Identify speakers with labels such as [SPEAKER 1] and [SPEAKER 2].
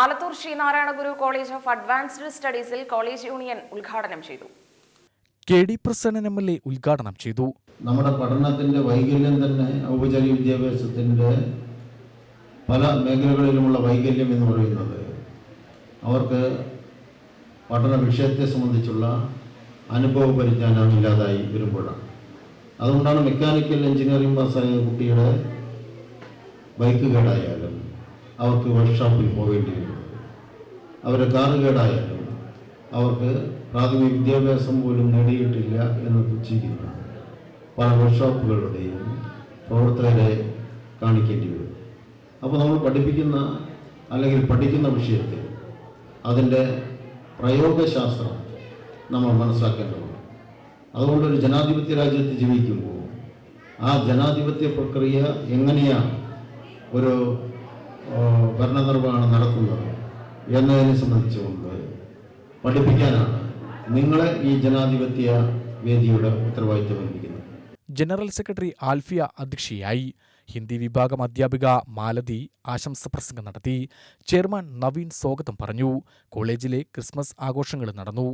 [SPEAKER 1] Alathur Sreenarayana Guru college of advanced സ്റ്റഡീസിൽ college union ഉദ്ഘാടനം ചെയ്തു.
[SPEAKER 2] K D Prasannan M L A ഉദ്ഘാടനം ചെയ്തു.
[SPEAKER 3] നമ്മുടെ പഠനത്തിന്റെ വൈകല്യം തന്നെ ഔപചാരിക വിദ്യാഭ്യാസത്തിന്റെ പല മേഖലകളിലുമുള്ള വൈകല്യം എന്ന് പറയുന്നത് അവർക്ക് പഠന വിഷയത്തെ സംബന്ധിച്ചുള്ള അനുഭവ പരിജ്ഞാനം ഇല്ലാതായി വരുമ്പോഴാണ്. അതുകൊണ്ടാണ് മെക്കാനിക്കൽ എഞ്ചിനീയറിംഗ് പാസ്സായ കുട്ടിയുടെ ബൈക്ക് കേടായാലും അവർക്ക് വർക്ക്ഷോപ്പിൽ പോകേണ്ടി വരും. അവരെ കാറുകേടായാലും അവർക്ക് പ്രാഥമിക വിദ്യാഭ്യാസം പോലും നേടിയിട്ടില്ല എന്ന് പുച്ഛിക്കുന്ന പല വർക്ക്ഷോപ്പുകളുടെയും പ്രവർത്തകരെ കാണിക്കേണ്ടി വരും. അപ്പോൾ നമ്മൾ പഠിപ്പിക്കുന്ന അല്ലെങ്കിൽ പഠിക്കുന്ന വിഷയത്തിൽ അതിന്റെ പ്രയോഗശാസ്ത്രം നമ്മൾ മനസ്സിലാക്കേണ്ടതുണ്ട്. അതുകൊണ്ടൊരു ജനാധിപത്യ രാജ്യത്ത് ജീവിക്കുമ്പോൾ ആ ജനാധിപത്യ പ്രക്രിയ എങ്ങനെയാണ് ഒരു ഭരണനിർവഹണം നടത്തുന്നത് എന്നതിനെ സംബന്ധിച്ചുകൊണ്ട് പഠിപ്പിക്കാനാണ് നിങ്ങളെ ഈ ജനാധിപത്യ വേദിയുടെ ഉത്തരവാദിത്വം ഏൽപ്പിക്കുന്നത്.
[SPEAKER 2] ജനറൽ സെക്രട്ടറി ആൽഫിയ അധ്യക്ഷയായി ഹിന്ദി വിഭാഗം അധ്യാപിക മാലതി ആശംസ പ്രസംഗം നടത്തി ചെയർമാൻ നവീൻ സ്വാഗതം പറഞ്ഞു. കോളേജിലെ ക്രിസ്മസ് ആഘോഷങ്ങൾ നടന്നു.